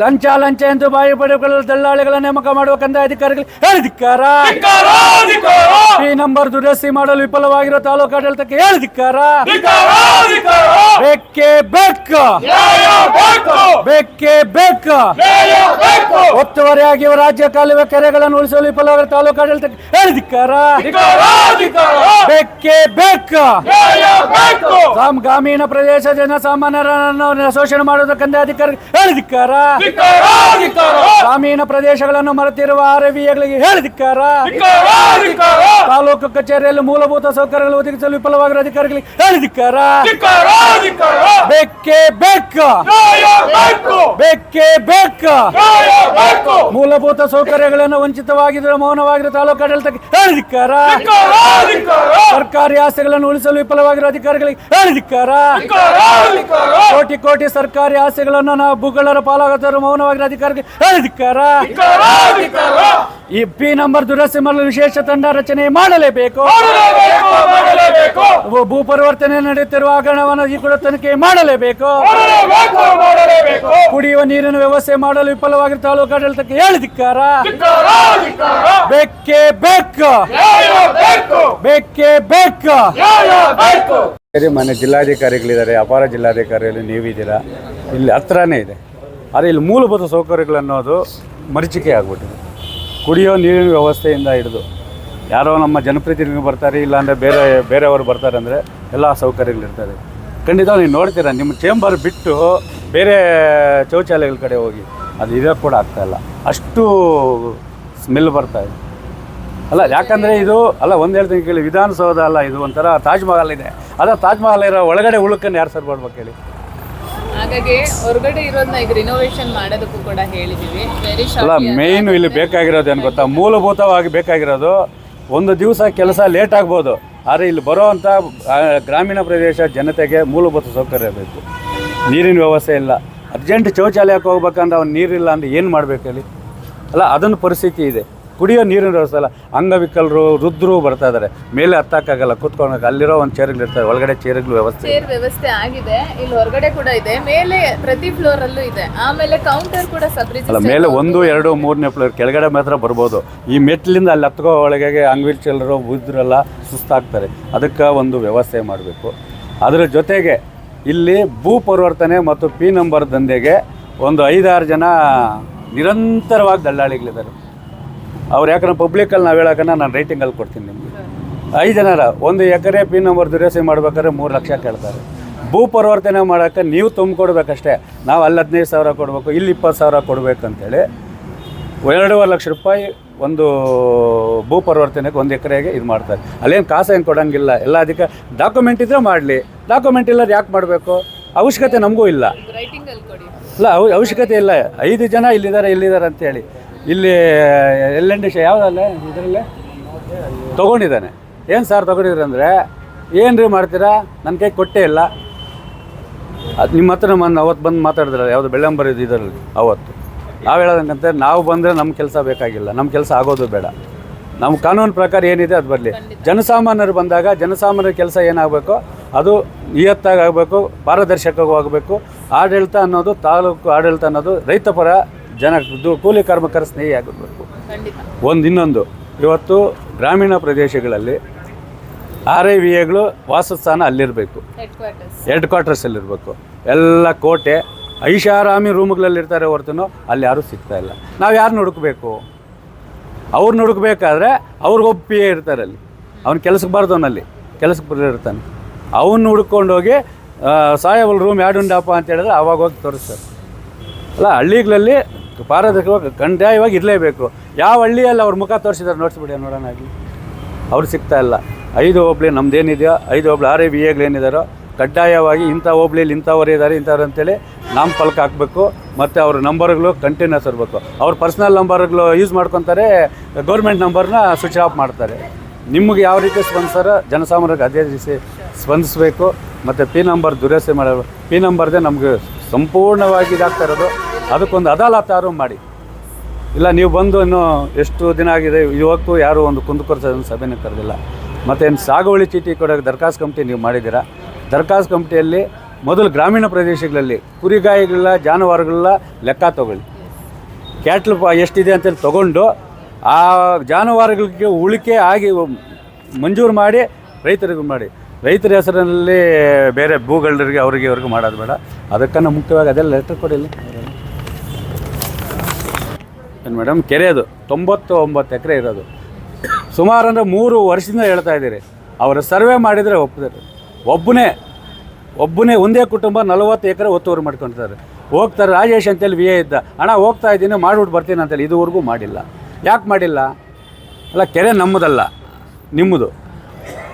ಲಂಚ ಲಂಚ ಎಂದು ಬಾಯಿ ಪಡೆದುಕೊಳ್ಳಲು ದಲ್ಲಾಳಿಗಳ ನೇಮಕ ಮಾಡುವ ಕಂದಾಯ ಅಧಿಕಾರಿಗಳು ಹೇಳಿದಿಕ್ಕಾರ? ಈ ನಂಬರ್ ದುರಸ್ತಿ ಮಾಡಲು ವಿಫಲವಾಗಿರುವ ತಾಲೂಕು ಆಡಳಿತಕ್ಕೆ ಹೇಳಿದಿಕ್ಕಾರ? ಬೆಕ್ಕೆ. ಬೆಕ್ಕೆ ಬೆಕ್ಕ ನ್ಯಾಯ ಬೇಕು, ಬೇಕೇ ಬೇಕ! ನ್ಯಾಯ ಬೇಕು. ಒತ್ತುವರಿಯಾಗಿ ರಾಜ್ಯ ಕಾಲುವೆ ಕೆರೆಗಳನ್ನು ಉಳಿಸಲು ವಿಫಲವಾಗಿರುವ ತಾಲೂಕು ಆಡಳಿತಕ್ಕೆ ಹೇಳಿದಿಕ್ಕಾರ? ಬೆಕ್ಕೆ ಬೆಕ್ಕ. ಗ್ರಾಮೀಣ ಪ್ರದೇಶ ಜನಸಾಮಾನ್ಯರನ್ನು ಶೋಷಣೆ ಮಾಡುವುದಕ್ಕೆ ಕಂದಾಯ ಅಧಿಕಾರಿ ಹೇಳಿದಿಕ್ಕಾರ. ಗ್ರಾಮೀಣ ಪ್ರದೇಶಗಳನ್ನು ಮರೆತಿರುವ ಆರ್ವಿಗಳಿಗೆ ಹೇಳಿದಿಕ್ಕಾರ. ತಾಲೂಕು ಕಚೇರಿಯಲ್ಲಿ ಮೂಲಭೂತ ಸೌಕರ್ಯಗಳು ಒದಗಿಸಲು ವಿಫಲವಾಗಿರುವ ಅಧಿಕಾರಿಗಳಿಗೆ ಹೇಳಿದಿಕ್ಕಾರ. ಬೇಕೇ ಬೇಕ ನ್ಯಾಯ ಬೇಕು. ಮೂಲಭೂತ ಸೌಕರ್ಯಗಳನ್ನು ವಂಚಿತವಾಗಿರುವ ಮೌನವಾಗಿರುವ ತಾಲೂಕು ಆಡಳಿತಕ್ಕೆ ಹೇಳಿದಿಕ್ಕಾರ. ಸರ್ಕಾರಿ ಆಸೆಗಳನ್ನು ಉಳಿಸಲು ವಿಫಲವಾಗಿರುವ ಅಧಿಕಾರಿಗಳಿಗೆ ಹೇಳಿದಿಕ್ಕಾರ. ಕೋಟಿ ಕೋಟಿ ಸರ್ಕಾರಿ ಆಸೆಗಳನ್ನು ನಾವು ಭೂಗಳರ ಪಾಲಾಗುತ್ತಿರುವ ಮೌನವಾಗಿ ಅಧಿಕಾರಿಗೆ ಅಧಿಕಾರ. ಈ ಪಿ ನಂಬರ್ ದುರಸ್ತಿ ಮಾಡಲು ವಿಶೇಷ ತಂಡ ರಚನೆ ಮಾಡಲೇಬೇಕು. ಭೂ- ಪರಿವರ್ತನೆ ನಡೆಯುತ್ತಿರುವ ಹಗರಣವನ್ನು ಈ ಕೂಡ ತನಿಖೆ ಮಾಡಲೇಬೇಕು. ಕುಡಿಯುವ ನೀರಿನ ವ್ಯವಸ್ಥೆ ಮಾಡಲು ವಿಫಲವಾಗಿರುವ ತಾಲೂಕು ಆಡಳಿತಕ್ಕೆ ಹೇಳಿದಿಕ್ಕಾರ ಬೆಕ್ಕೆ. ಬೇಕೇ ಬೇಕ ನ್ಯಾಯ ಬೇಕು, ಬೇಕೇ ಬೇಕ ನ್ಯಾಯ ಬೇಕು. ಸರಿ ಮನೆ ಜಿಲ್ಲಾಧಿಕಾರಿಗಳಿದ್ದಾರೆ ಅಪಾರ ಜಿಲ್ಲಾಧಿಕಾರಿಗಳು ನೀವಿದ್ದೀರಾ ಇಲ್ಲಿ ಹತ್ರನೇ ಇದೆ ಆದರೆ ಇಲ್ಲಿ ಮೂಲಭೂತ ಸೌಕರ್ಯಗಳು ಅನ್ನೋದು ಮರೀಚಿಕೆ ಆಗಿಬಿಟ್ಟಿದೆ. ಕುಡಿಯೋ ನೀರಿನ ವ್ಯವಸ್ಥೆಯಿಂದ ಹಿಡಿದು ಯಾರೋ ನಮ್ಮ ಜನಪ್ರತಿನಿಧಿ ಬರ್ತಾರೆ, ಇಲ್ಲಾಂದರೆ ಬೇರೆ, ಬೇರೆಯವರು ಬರ್ತಾರೆ ಅಂದರೆ ಎಲ್ಲ ಸೌಕರ್ಯಗಳಿರ್ತದೆ. ಖಂಡಿತ ನೀವು ನೋಡ್ತೀರಾ, ನಿಮ್ಮ ಚೇಂಬರ್ ಬಿಟ್ಟು ಬೇರೆ ಶೌಚಾಲಯಗಳ ಕಡೆ ಹೋಗಿ ಅದು ಇದೇ ಕೂಡ ಆಗ್ತಾಯಿಲ್ಲ ಅಷ್ಟು ಸ್ಮೆಲ್ ಬರ್ತಾ ಇದೆ. ಅಲ್ಲ, ಯಾಕಂದರೆ ಇದು, ಅಲ್ಲ, ಒಂದು ಹೇಳ್ತೀನಿ ಕೇಳಿ, ವಿಧಾನಸೌಧ ಅಲ್ಲ ಇದು ಒಂಥರ ತಾಜ್ ಮಹಲ್ ಇದೆ. ಅದ ತಾಜ್ ಮಹಲ್ ಇರೋ ಒಳಗಡೆ ಉಳುಕನ್ನು ಯಾರು ಸರ್ ಮಾಡ್ಬೇಕು ಹೇಳಿ? ಹಾಗಾಗಿ ಹೊರಗಡೆ ಇರೋದನ್ನ ಈಗ ರಿನೋವೇಷನ್ ಮಾಡೋದಕ್ಕೂ ಕೂಡ ವೆರಿ ಅಲ್ಲ ಮೇಯ್ನು ಇಲ್ಲಿ ಬೇಕಾಗಿರೋದು ಏನು ಗೊತ್ತಾ? ಮೂಲಭೂತವಾಗಿ ಬೇಕಾಗಿರೋದು ಒಂದು ದಿವಸ ಕೆಲಸ ಲೇಟ್ ಆಗ್ಬೋದು. ಆದರೆ ಇಲ್ಲಿ ಬರೋವಂಥ ಅಂತ ಗ್ರಾಮೀಣ ಪ್ರದೇಶ ಜನತೆಗೆ ಮೂಲಭೂತ ಸೌಕರ್ಯ ಬೇಕು. ನೀರಿನ ವ್ಯವಸ್ಥೆ ಇಲ್ಲ. ಅರ್ಜೆಂಟ್ ಶೌಚಾಲಯಕ್ಕೆ ಹೋಗ್ಬೇಕಂದ್ರೆ ಅವ್ನು ನೀರಿಲ್ಲ ಅಂದರೆ ಏನು ಮಾಡ್ಬೇಕು ಹೇಳಿ? ಅಲ್ಲ ಅದೊಂದು ಪರಿಸ್ಥಿತಿ ಇದೆ. ಕುಡಿಯೋ ನೀರಿನ ವ್ಯವಸ್ಥೆ ಅಲ್ಲ ಅಂಗವಿಕಲರು ವೃದ್ಧರು ಬರ್ತಾ ಇದ್ದಾರೆ ಮೇಲೆ ಹತ್ತಕ್ಕಾಗಲ್ಲ. ಕೂತ್ಕೊಳಕ್ಕೆ ಅಲ್ಲಿರೋ ಒಂದು ಚೇರ್ಗಳಿರ್ತಾರೆ ಒಳಗಡೆ ಚೇರ್ಗಳ ವ್ಯವಸ್ಥೆ ಚೇರ್ ವ್ಯವಸ್ಥೆ ಆಗಿದೆ. ಇಲ್ಲಿ ಹೊರಗಡೆ ಕೂಡ ಇದೆ. ಮೇಲೆ ಪ್ರತಿ ಫ್ಲೋರ್ ಅಲ್ಲೂ ಇದೆ. ಆಮೇಲೆ ಕೌಂಟರ್ ಕೂಡ ಅಲ್ಲ ಮೇಲೆ ಒಂದು ಎರಡು ಮೂರನೇ ಫ್ಲೋರ್ ಕೆಳಗಡೆ ಮಾತ್ರ ಬರ್ಬೋದು. ಈ ಮೆಟ್ಲಿಂದ ಅಲ್ಲಿ ಹತ್ಕೋ ಒಳಗೆ ಅಂಗವಿಕಲರು ಬುದ್ಧರೆಲ್ಲ ಸುಸ್ತಾಗ್ತಾರೆ. ಅದಕ್ಕೆ ಒಂದು ವ್ಯವಸ್ಥೆ ಮಾಡಬೇಕು. ಅದರ ಜೊತೆಗೆ ಇಲ್ಲಿ ಭೂ ಪರಿವರ್ತನೆ ಮತ್ತು ಪಿ ನಂಬರ್ ದಂಧೆಗೆ ಒಂದು ಐದಾರು ಜನ ನಿರಂತರವಾಗಿ ದಲ್ಲಾಳಿಗಳಿದ್ದಾರೆ. ಅವ್ರು ಯಾಕಂದ್ರೆ ಪಬ್ಲಿಕಲ್ಲಿ ನಾವು ಹೇಳೋಕನ್ನ ನಾನು ರೈಟಿಂಗಲ್ಲಿ ಕೊಡ್ತೀನಿ ನಿಮಗೆ. ಐದು ಜನರ ಒಂದು ಎಕರೆ ಪಿನ್ ನಂಬರ್ ದುರಸ್ತಿ ಮಾಡ್ಬೇಕಾದ್ರೆ ಮೂರು ಲಕ್ಷ ಕೇಳ್ತಾರೆ. ಭೂ ಪರಿವರ್ತನೆ ಮಾಡೋಕ್ಕೆ ನೀವು ತುಂಬಿಕೊಡ್ಬೇಕಷ್ಟೇ ನಾವು ಅಲ್ಲಿ ಹದಿನೈದು ಸಾವಿರ ಕೊಡಬೇಕು ಇಲ್ಲಿ ಇಪ್ಪತ್ತು ಸಾವಿರ ಕೊಡಬೇಕಂತೇಳಿ ಎರಡೂವರೆ ಲಕ್ಷ ರೂಪಾಯಿ ಒಂದು ಭೂ ಪರಿವರ್ತನೆಗೆ ಒಂದು ಎಕರೆಗೆ ಇದು ಮಾಡ್ತಾರೆ. ಅಲ್ಲೇನು ಕಾಸು ಏನು ಕೊಡೋಂಗಿಲ್ಲ ಎಲ್ಲ ಅದಕ್ಕೆ ಡಾಕ್ಯುಮೆಂಟ್ ಇದ್ದರೆ ಮಾಡಲಿ. ಡಾಕ್ಯುಮೆಂಟ್ ಇಲ್ಲದ ಯಾಕೆ ಮಾಡಬೇಕು? ಅವಶ್ಯಕತೆ ನಮಗೂ ಇಲ್ಲ. ಇಲ್ಲ ಅವ ಅವಶ್ಯಕತೆ ಇಲ್ಲ. ಐದು ಜನ ಇಲ್ಲಿದ್ದಾರೆ ಇಲ್ಲಿದ್ದಾರೆ ಅಂತೇಳಿ. ಇಲ್ಲಿ ಎಲ್ ಎನ್ ಡಿ ಶ ಯಾವುದಲ್ಲ ಇದರಲ್ಲೇ? ತೊಗೊಂಡಿದ್ದಾನೆ. ಏನು ಸರ್ ತೊಗೊಂಡಿದ್ರಿ ಅಂದರೆ ಏನು ರೀ ಮಾಡ್ತೀರಾ? ನನ್ನ ಕೈ ಕೊಟ್ಟೇ ಇಲ್ಲ. ಅದು ನಿಮ್ಮ ಹತ್ರ ಮೊನ್ನೆ ಅವತ್ತು ಬಂದು ಮಾತಾಡಿದ್ರಲ್ಲ, ಯಾವುದು ಬೆಳ್ಳಂಬರಿ ಇದರಲ್ಲಿ, ಅವತ್ತು. ನಾವು ಹೇಳೋದಂಗಂತೆ, ನಾವು ಬಂದರೆ ನಮ್ಮ ಕೆಲಸ ಬೇಕಾಗಿಲ್ಲ ನಮ್ಮ ಕೆಲಸ ಆಗೋದು ಬೇಡ. ನಮ್ಮ ಕಾನೂನು ಪ್ರಕಾರ ಏನಿದೆ ಅದು ಬರಲಿ. ಜನಸಾಮಾನ್ಯರು ಬಂದಾಗ ಜನಸಾಮಾನ್ಯರ ಕೆಲಸ ಏನಾಗಬೇಕು? ಅದು ನಿಯತ್ತಾಗಿ ಆಗಬೇಕು, ಪಾರದರ್ಶಕವಾಗಬೇಕು. ಆಡಳಿತ ಅನ್ನೋದು ತಾಲೂಕು ಆಡಳಿತ ಅನ್ನೋದು ರೈತಪರ ಜನ ಕೂಲಿ ಕಾರ್ಮಿಕರ ಸ್ನೇಹಿ ಆಗಬೇಕು. ಖಂಡಿತ. ಒಂದು ಇನ್ನೊಂದು ಇವತ್ತು ಗ್ರಾಮೀಣ ಪ್ರದೇಶಗಳಲ್ಲಿ ಆರ್ ಐ ವಿ ಎಗಳು ವಾಸಸ್ಥಾನ ಅಲ್ಲಿರಬೇಕು. ಹೆಡ್ ಕ್ವಾರ್ಟರ್ಸ್ ಹೆಡ್ ಕ್ವಾರ್ಟರ್ಸಲ್ಲಿರಬೇಕು ಎಲ್ಲ ಕೋಟೆ ಐಷಾರಾಮಿ ರೂಮ್ಗಳಲ್ಲಿ ಇರ್ತಾರೆ ಹೊರತು ಅಲ್ಲಿ ಯಾರೂ ಸಿಗ್ತಾ ಇಲ್ಲ. ನಾವು ಯಾರು ಹುಡುಕಬೇಕು? ಅವ್ರನ್ನ ಹುಡುಕ್ಬೇಕಾದ್ರೆ ಅವ್ರಿಗೊಬ್ಬ ಪಿ ಎ ಇರ್ತಾರೆ ಅಲ್ಲಿ. ಅವ್ನು ಕೆಲಸಕ್ಕೆ ಬಾರ್ದವನಲ್ಲಿ ಕೆಲಸಕ್ಕೆ ಬರೋ ಇರ್ತಾನೆ ಅವನ್ನ ಹುಡ್ಕೊಂಡೋಗಿ ಸಾಯಬಲ್ ರೂಮ್ ಯಾಡುಂಡಪ್ಪ ಅಂತ ಹೇಳಿದ್ರೆ ಅವಾಗ ಹೋಗಿ ತೋರಿಸ್ತಾರೆ. ಅಲ್ಲ ಹಳ್ಳಿಗಳಲ್ಲಿ ಪಾರದರ್ಶಕವಾಗಿ ಕಡ್ಡಾಯವಾಗಿ ಇರಲೇಬೇಕು. ಯಾವ ಹಳ್ಳಿಯಲ್ಲಿ ಅವ್ರ ಮುಖ ತೋರಿಸಿದ್ರು ನೋಡಿಸ್ಬಿಡಿ ನೋಡೋಣ ಅವ್ರು ಸಿಗ್ತಾ ಇಲ್ಲ. ಐದು ಹೋಬ್ಳಿ ನಮ್ದೇನಿದೆಯೋ, ಐದು ಹೋಬ್ಳಿ ಆರೇ ಬಿ ಎಗಳೇನಿದಾರೋ ಕಡ್ಡಾಯವಾಗಿ ಇಂಥ ಹೋಬ್ಳಿಯಲ್ಲಿ ಇಂಥವ್ರು ಇದ್ದಾರೆ ಇಂಥವ್ರು ಅಂತೇಳಿ ನಾಮ ಫಲಕ ಹಾಕಬೇಕು. ಮತ್ತು ಅವ್ರ ನಂಬರ್ಗಳು ಕಂಟಿನ್ಯೂಸ್ ಇರಬೇಕು. ಅವ್ರ ಪರ್ಸ್ನಲ್ ನಂಬರ್ಗಳು ಯೂಸ್ ಮಾಡ್ಕೊತಾರೆ, ಗೌರ್ಮೆಂಟ್ ನಂಬರ್ನ ಸ್ವಿಚ್ ಆಫ್ ಮಾಡ್ತಾರೆ. ನಿಮಗೆ ಯಾವ ರೀತಿ ಸ್ಪಂದಿಸ್ತಾರೋ ಜನಸಾಮಾನ್ಯರಿಗೆ ಅದೇ ರೀತಿ ಸ್ಪಂದಿಸಬೇಕು. ಮತ್ತು ಪಿ ನಂಬರ್ ದುರಸ್ತಿ ಮಾಡಬೇಕು ಪಿ ನಂಬರ್ದೇ ನಮಗೆ ಸಂಪೂರ್ಣವಾಗಿ ಇದಾಗ್ತಾ ಇರೋದು. ಅದಕ್ಕೊಂದು ಅದಾಲತ್ ಯಾರು ಮಾಡಿ. ಇಲ್ಲ, ನೀವು ಬಂದು ಇನ್ನು ಎಷ್ಟು ದಿನ ಆಗಿದೆ, ಇವತ್ತು ಯಾರು ಒಂದು ಕುಂದುಕೊರಸ ಸಭೆನೇ ಕರೆದಿಲ್ಲ. ಮತ್ತೇನು ಸಾಗುವಳಿ ಚೀಟಿ ಕೊಡೋಕೆ ದರ್ಖಾಸ್ತು ಕಮಿಟಿ ನೀವು ಮಾಡಿದ್ದೀರಾ? ದರ್ಖಾಸ್ತು ಕಮಿಟಿಯಲ್ಲಿ ಮೊದಲು ಗ್ರಾಮೀಣ ಪ್ರದೇಶಗಳಲ್ಲಿ ಕುರಿಗಾಯಿಗಳ ಜಾನುವಾರುಗಳ ಲೆಕ್ಕ ತಗೊಳ್ಳಿ. ಕ್ಯಾಟ್ಲ್ ಎಷ್ಟಿದೆ ಅಂತೇಳಿ ತೊಗೊಂಡು ಆ ಜಾನುವಾರುಗಳಿಗೆ ಉಳಿಕೆ ಆಗಿ ಮಂಜೂರು ಮಾಡಿ ರೈತರಿಗೂ ಮಾಡಿ. ರೈತರ ಹೆಸರಿನಲ್ಲಿ ಬೇರೆ ಭೂಗಳರಿಗೆ ಅವರಿಗೆ, ಇವ್ರಿಗೆ ಮಾಡೋದು ಬೇಡ. ಅದಕ್ಕನ್ನು ಮುಖ್ಯವಾಗಿ ಅದೆಲ್ಲ ಲೆಟರ್ ಕೊಡಿಲ್ಲ ಏನು ಮೇಡಮ್ ಕೆರೆ ಅದು ತೊಂಬತ್ತು ಒಂಬತ್ತು ಎಕರೆ ಇರೋದು. ಸುಮಾರು ಅಂದರೆ ಮೂರು ವರ್ಷದಿಂದ ಹೇಳ್ತಾ ಇದ್ದೀರಿ. ಅವರು ಸರ್ವೆ ಮಾಡಿದರೆ ಒಪ್ಪಿದ್ದಾರೆ ಒಬ್ಬನೇ ಒಬ್ಬನೇ ಒಂದೇ ಕುಟುಂಬ ನಲವತ್ತು ಎಕರೆ ಒತ್ತುವರಿ ಮಾಡ್ಕೊಳ್ತಾರೆ ಹೋಗ್ತಾರೆ ರಾಜೇಶ್ ಅಂತೇಳಿ ವಿ ಎ ಇದ್ದ. ಅಣ್ಣ ಹೋಗ್ತಾ ಇದ್ದೀನಿ ಮಾಡಿಬಿಟ್ಟು ಬರ್ತೀನಿ ಅಂತೇಳಿ. ಇದುವರೆಗೂ ಮಾಡಿಲ್ಲ. ಯಾಕೆ ಮಾಡಿಲ್ಲ? ಅಲ್ಲ ಕೆರೆ ನಮ್ಮದಲ್ಲ ನಿಮ್ಮದು.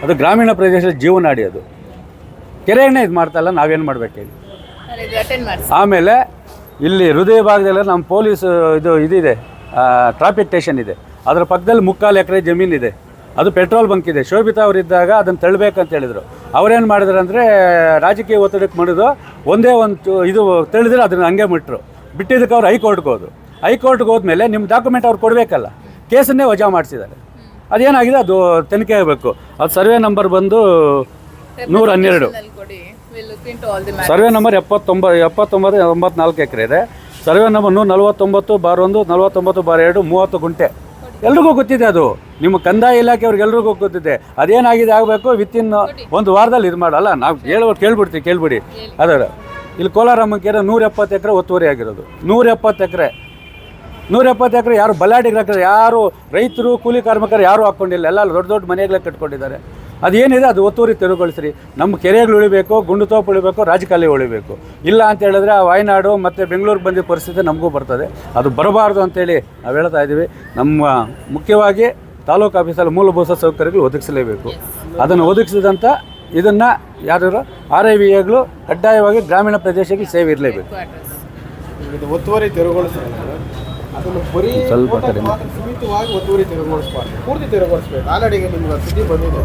ಅದು ಗ್ರಾಮೀಣ ಪ್ರದೇಶದ ಜೀವನಾಡಿ ಅದು. ಕೆರೆಯನ್ನೇ ಇದು ಮಾಡ್ತಾಯಿಲ್ಲ ನಾವೇನು ಮಾಡಬೇಕು ಹೇಳಿ. ಸರ್ ಇದು ಅಟೆಂಡ್ ಮಾಡಿಸಿ. ಆಮೇಲೆ ಇಲ್ಲಿ ಹೃದಯ ಭಾಗದಲ್ಲಿ ನಮ್ಮ ಪೊಲೀಸ್, ಇದು, ಇದಿದೆ. ಟ್ರಾಫಿಕ್ ಸ್ಟೇಷನ್ ಇದೆ. ಅದರ ಪಕ್ಕದಲ್ಲಿ ಮುಕ್ಕಾಲು ಎಕರೆ ಜಮೀನಿದೆ ಅದು ಪೆಟ್ರೋಲ್ ಬಂಕ್ ಇದೆ. ಶೋಭಿತಾ ಅವರಿದ್ದಾಗ ಅದನ್ನು ತಳ್ಳಬೇಕಂತ ಹೇಳಿದರು. ಅವ್ರೇನು ಮಾಡಿದ್ರು ಅಂದರೆ ರಾಜಕೀಯ ಒತ್ತಡಕ್ಕೆ ಮಾಡಿದ್ರು ಒಂದೇ ಒಂದು ಇದು ತಳ್ಳಿದ್ರೆ ಅದನ್ನು ಹಂಗೆ ಬಿಟ್ಟರು ಬಿಟ್ಟಿದ್ದಕ್ಕೆ ಅವ್ರು ಹೈಕೋರ್ಟ್ಗೆ ಹೋದ್ರು. ಹೈಕೋರ್ಟ್ಗೆ ಹೋದ್ಮೇಲೆ ನಿಮ್ಮ ಡಾಕ್ಯುಮೆಂಟ್ ಅವ್ರು ಕೊಡಬೇಕಲ್ಲ, ಕೇಸನ್ನೇ ವಜಾ ಮಾಡಿಸಿದ್ದಾರೆ. ಅದೇನಾಗಿದೆ? ಅದು ತನಿಖೆ ಆಗಬೇಕು. ಅದು ಸರ್ವೆ ನಂಬರ್ ಬಂದು ನೂರ ಹನ್ನೆರಡು. ಸರ್ವೆ ನಂಬರ್ ಎಪ್ಪತ್ತೊಂಬತ್ತು ಎಪ್ಪತ್ತೊಂಬತ್ತು ಎಂಬತ್ನಾಲ್ಕು ಎಕರೆ ಇದೆ. ಸರ್ವೆ ನಂಬರ್ ನೂರ ನಲವತ್ತೊಂಬತ್ತು ಬಾರ್ ಒಂದು ನಲವತ್ತೊಂಬತ್ತು ಬಾರ್ ಎರಡು ಮೂವತ್ತು ಗುಂಟೆ. ಎಲ್ರಿಗೂ ಗೊತ್ತಿದೆ ಅದು. ನಿಮ್ಮ ಕಂದಾಯ ಇಲಾಖೆಯವ್ರಿಗೆ ಎಲ್ರಿಗೂ ಗೊತ್ತಿದೆ. ಅದೇನಾಗಿದೆ ಆಗಬೇಕು ವಿತಿನ್ ಒಂದು ವಾರದಲ್ಲಿ ಇದು ಮಾಡಲ್ಲ. ನಾವು ಹೇಳುವ ಕೇಳ್ಬಿಡ್ತೀವಿ ಕೇಳ್ಬಿಡಿ. ಅದರ ಇಲ್ಲಿ ಕೋಲಾರಮ್ಮ ಕೆರೆ ನೂರ ಎಪ್ಪತ್ತು ಎಕರೆ ಒತ್ತುವರಿ ಆಗಿರೋದು. ನೂರ ಎಪ್ಪತ್ತು ಎಕರೆ. ನೂರ ಎಪ್ಪತ್ತು ಎಕರೆ ಯಾರು ಬಲಾಡಿಗೆ ಹಾಕಿದ್ರೆ ಯಾರು ರೈತರು ಕೂಲಿ ಕಾರ್ಮಿಕರು ಯಾರು ಹಾಕ್ಕೊಂಡಿಲ್ಲ ಎಲ್ಲ ದೊಡ್ಡ ದೊಡ್ಡ ಮನೆಗಳೇ ಕಟ್ಕೊಂಡಿದ್ದಾರೆ. ಅದೇನಿದೆ ಅದು ಒತ್ತುವರಿ ತೆರವುಗೊಳಿಸ್ರಿ. ನಮ್ಮ ಕೆರೆಗಳು ಉಳಿಬೇಕು ಗುಂಡು ತೋಪು ಉಳಿಬೇಕು ರಾಜಕಾಲಿ ಉಳಿಬೇಕು. ಇಲ್ಲ ಅಂತ ಹೇಳಿದ್ರೆ ಆ ವಾಯ್ನಾಡು ಮತ್ತು ಬೆಂಗಳೂರಿಗೆ ಬಂದಿದ್ದ ಪರಿಸ್ಥಿತಿ ನಮಗೂ ಬರ್ತದೆ. ಅದು ಬರಬಾರ್ದು ಅಂತೇಳಿ ನಾವು ಹೇಳ್ತಾ ಇದ್ದೀವಿ. ನಮ್ಮ ಮುಖ್ಯವಾಗಿ ತಾಲೂಕು ಆಫೀಸಲ್ಲಿ ಮೂಲಭೂತ ಸೌಕರ್ಯಗಳು ಒದಗಿಸಲೇಬೇಕು. ಅದನ್ನು ಒದಗಿಸಿದಂಥ ಇದನ್ನು ಯಾರು ಆರ್ ಐ ವಿ ಎಗಳು ಕಡ್ಡಾಯವಾಗಿ ಗ್ರಾಮೀಣ ಪ್ರದೇಶಕ್ಕೆ ಸೇವೆ ಇರಲೇಬೇಕು. ಇದು ಒತ್ತುವರಿ ತೆರವುಗೊಳಿಸ್ತಾರೆ ಅದನ್ನು ಬರೀ ಸ್ವಲ್ಪ ಕಡಿಮೆ. ಒತ್ತುವರಿ ತೆರವುಗೊಳಿಸ್ಬಾರ್ದು. ಪೂರ್ತಿ ತೆರವುಗೊಳಿಸ್ಬೇಕು. ಆಲ್ರೆಡಿ ನಿಮ್ಗೆ ಸ್ಥಿತಿ ಬಂದಿದೆ.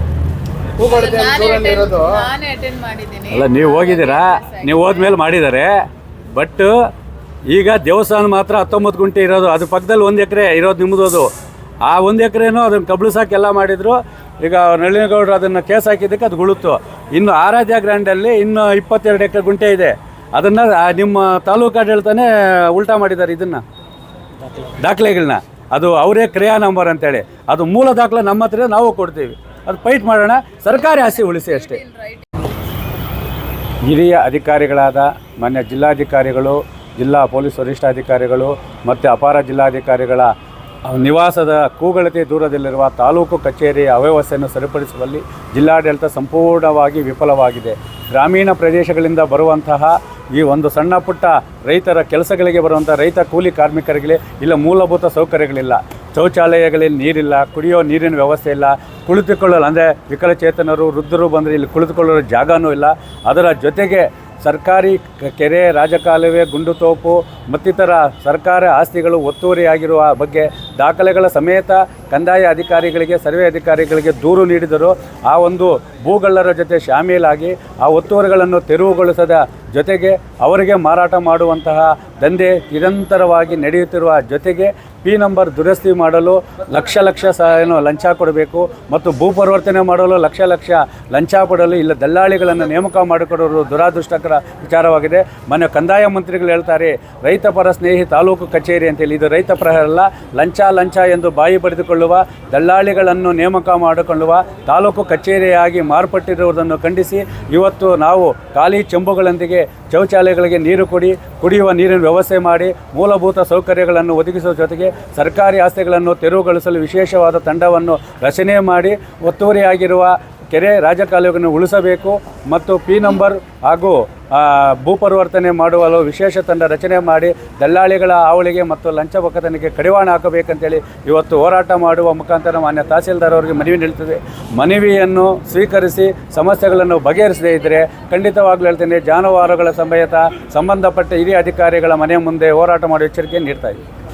ಹೂಗಡದೆ ದೂರಲ್ಲಿ ಇರೋದು. ನಾನೇ ಅಟೆಂಡ್ ಮಾಡಿದ್ದೀನಿ. ಅಲ್ಲ ನೀವು ಹೋಗಿದ್ದೀರಾ? ನೀವು ಹೋದ್ಮೇಲೆ ಮಾಡಿದ್ದಾರೆ ಬಟ್ ಈಗ ದೇವಸ್ಥಾನ ಮಾತ್ರ ಹತ್ತೊಂಬತ್ತು ಗುಂಟೆ ಇರೋದು. ಅದ್ರ ಪಕ್ಕದಲ್ಲಿ ಒಂದು ಎಕರೆ ಇರೋದು ನಿಮ್ಮದು ಅದು. ಆ ಒಂದು ಎಕರೆನೂ ಅದನ್ನು ಕಬ್ಳಿಸಾಕಿ ಎಲ್ಲ ಮಾಡಿದ್ರು. ಈಗ ನಳಿನಗೌಡರು ಅದನ್ನು ಕೇಸ್ ಹಾಕಿದ್ದಕ್ಕೆ ಅದು ಗುಳುತ್ತು. ಇನ್ನು ಆರಾಧ್ಯ ಗ್ರ್ಯಾಂಡಲ್ಲಿ ಇನ್ನು ಇಪ್ಪತ್ತೆರಡು ಎಕರೆ ಗುಂಟೆ ಇದೆ. ಅದನ್ನು ನಿಮ್ಮ ತಾಲೂಕು ಆಡಳಿತನೇ ಉಲ್ಟಾ ಮಾಡಿದ್ದಾರೆ ಇದನ್ನು. ದಾಖಲೆಗಳನ್ನ ಅದು ಅವರೇ ಕ್ರಿಯಾ ನಂಬರ್ ಅಂತೇಳಿ. ಅದು ಮೂಲ ದಾಖಲೆ ನಮ್ಮ ಹತ್ರ ನಾವು ಕೊಡ್ತೀವಿ. ಅದು ಫೈಟ್ ಮಾಡೋಣ. ಸರ್ಕಾರಿ ಆಸೆ ಉಳಿಸಿ ಅಷ್ಟೇ. ಹಿರಿಯ ಅಧಿಕಾರಿಗಳಾದ ಮಾನ್ಯ ಜಿಲ್ಲಾಧಿಕಾರಿಗಳು, ಜಿಲ್ಲಾ ಪೊಲೀಸ್ ವರಿಷ್ಠಾಧಿಕಾರಿಗಳು ಮತ್ತು ಅಪಾರ ಜಿಲ್ಲಾಧಿಕಾರಿಗಳ ನಿವಾಸದ ಕೂಗಳತೆ ದೂರದಲ್ಲಿರುವ ತಾಲೂಕು ಕಚೇರಿಯ ಅವ್ಯವಸ್ಥೆಯನ್ನು ಸರಿಪಡಿಸುವಲ್ಲಿ ಜಿಲ್ಲಾಡಳಿತ ಸಂಪೂರ್ಣವಾಗಿ ವಿಫಲವಾಗಿದೆ. ಗ್ರಾಮೀಣ ಪ್ರದೇಶಗಳಿಂದ ಬರುವಂತಹ ಈ ಒಂದು ಸಣ್ಣ ಪುಟ್ಟ ರೈತರ ಕೆಲಸಗಳಿಗೆ ಬರುವಂಥ ರೈತ ಕೂಲಿ ಕಾರ್ಮಿಕರಿಗೆ ಇಲ್ಲ ಮೂಲಭೂತ ಸೌಕರ್ಯಗಳಿಲ್ಲ. ಶೌಚಾಲಯಗಳಲ್ಲಿ ನೀರಿಲ್ಲ, ಕುಡಿಯೋ ನೀರಿನ ವ್ಯವಸ್ಥೆ ಇಲ್ಲ, ಕುಳಿತುಕೊಳ್ಳಲು ಅಂದರೆ ವಿಕಲಚೇತನರು, ವೃದ್ಧರು ಬಂದರೆ ಇಲ್ಲಿ ಕುಳಿತುಕೊಳ್ಳಲು ಜಾಗವೂ ಇಲ್ಲ. ಅದರ ಜೊತೆಗೆ ಸರ್ಕಾರಿ ಕೆರೆ, ರಾಜಕಾಲುವೆ ಗುಂಡುತೋಪು ಮತ್ತಿತರ ಸರ್ಕಾರ ಆಸ್ತಿಗಳು ಒತ್ತುವರಿಯಾಗಿರುವ ಬಗ್ಗೆ ದಾಖಲೆಗಳ ಸಮೇತ ಕಂದಾಯ ಅಧಿಕಾರಿಗಳಿಗೆ, ಸರ್ವೆ ಅಧಿಕಾರಿಗಳಿಗೆ ದೂರು ನೀಡಿದರು ಆ ಒಂದು ಭೂಗಳ್ಳರ ಜೊತೆ ಶಾಮೀಲಾಗಿ ಆ ಒತ್ತುವರಿಗಳನ್ನು ತೆರವುಗೊಳಿಸದ ಜೊತೆಗೆ ಅವರಿಗೆ ಮಾರಾಟ ಮಾಡುವಂತಹ ದಂಧೆ ನಿರಂತರವಾಗಿ ನಡೆಯುತ್ತಿರುವ ಜೊತೆಗೆ ಪಿ ನಂಬರ್ ದುರಸ್ತಿ ಮಾಡಲು ಲಕ್ಷ ಲಕ್ಷ ಸ ಏನು ಲಂಚ ಕೊಡಬೇಕು ಮತ್ತು ಭೂ ಪರಿವರ್ತನೆ ಮಾಡಲು ಲಕ್ಷ ಲಕ್ಷ ಲಂಚ ಕೊಡಲು ಇಲ್ಲ ದಲ್ಲಾಳಿಗಳನ್ನು ನೇಮಕ ಮಾಡಿಕೊಡೋರು ದುರಾದೃಷ್ಟಕರ ವಿಚಾರವಾಗಿದೆ. ಮೊನ್ನೆ ಕಂದಾಯ ಮಂತ್ರಿಗಳು ಹೇಳ್ತಾರೆ, ರೈತ ಪರ ಸ್ನೇಹಿ ತಾಲೂಕು ಕಚೇರಿ ಅಂತೇಳಿ ಇದು ರೈತ ಪ್ರಹರಲ್ಲ ಲಂಚ ಲಂಚ ಎಂದು ಬಾಯಿ ಪಡೆದುಕೊಳ್ಳುವ ದಲ್ಲಾಳಿಗಳನ್ನು ನೇಮಕ ಮಾಡಿಕೊಳ್ಳುವ ತಾಲೂಕು ಕಚೇರಿಯಾಗಿ ಮಾರ್ಪಟ್ಟಿರುವುದನ್ನು ಖಂಡಿಸಿ, ಇವತ್ತು ನಾವು ಖಾಲಿ ಚೆಂಬುಗಳೊಂದಿಗೆ ಶೌಚಾಲಯಗಳಿಗೆ ನೀರು ಕೊಡಿ, ಕುಡಿಯುವ ನೀರಿನ ವ್ಯವಸ್ಥೆ ಮಾಡಿ, ಮೂಲಭೂತ ಸೌಕರ್ಯಗಳನ್ನು ಒದಗಿಸುವ ಜೊತೆಗೆ ಸರ್ಕಾರಿ ಆಸ್ತಿಗಳನ್ನು ತೆರವುಗೊಳಿಸಲು ವಿಶೇಷವಾದ ತಂಡವನ್ನು ರಚನೆ ಮಾಡಿ, ಒತ್ತುವರಿಯಾಗಿರುವ ಕೆರೆ ರಾಜಕಾಲುವೆಗಳನ್ನು ಉಳಿಸಬೇಕು ಮತ್ತು ಪಿ ನಂಬರ್ ಹಾಗೂ ಭೂಪರಿವರ್ತನೆ ಮಾಡುವಲು ವಿಶೇಷ ತಂಡ ರಚನೆ ಮಾಡಿ ದಲ್ಲಾಳಿಗಳ ಆವಳಿಗೆ ಮತ್ತು ಲಂಚ ಒಕ್ಕತನಕ್ಕೆ ಕಡಿವಾಣ ಹಾಕಬೇಕಂತೇಳಿ ಇವತ್ತು ಹೋರಾಟ ಮಾಡುವ ಮುಖಾಂತರ ಮಾನ್ಯ ತಹಸೀಲ್ದಾರ್ ಅವರಿಗೆ ಮನವಿ ನೀಡುತ್ತದೆ ಮನವಿಯನ್ನು ಸ್ವೀಕರಿಸಿ ಸಮಸ್ಯೆಗಳನ್ನು ಬಗೆಹರಿಸದೇ ಇದ್ದರೆ ಖಂಡಿತವಾಗ್ಲೂ ಹೇಳ್ತೇನೆ, ಜಾನುವಾರುಗಳ ಸಮೇತ ಸಂಬಂಧಪಟ್ಟ ಹಿರಿಯ ಅಧಿಕಾರಿಗಳ ಮನೆ ಮುಂದೆ ಹೋರಾಟ ಮಾಡುವ ಎಚ್ಚರಿಕೆ ನೀಡ್ತಾ ಇದ್ದೀವಿ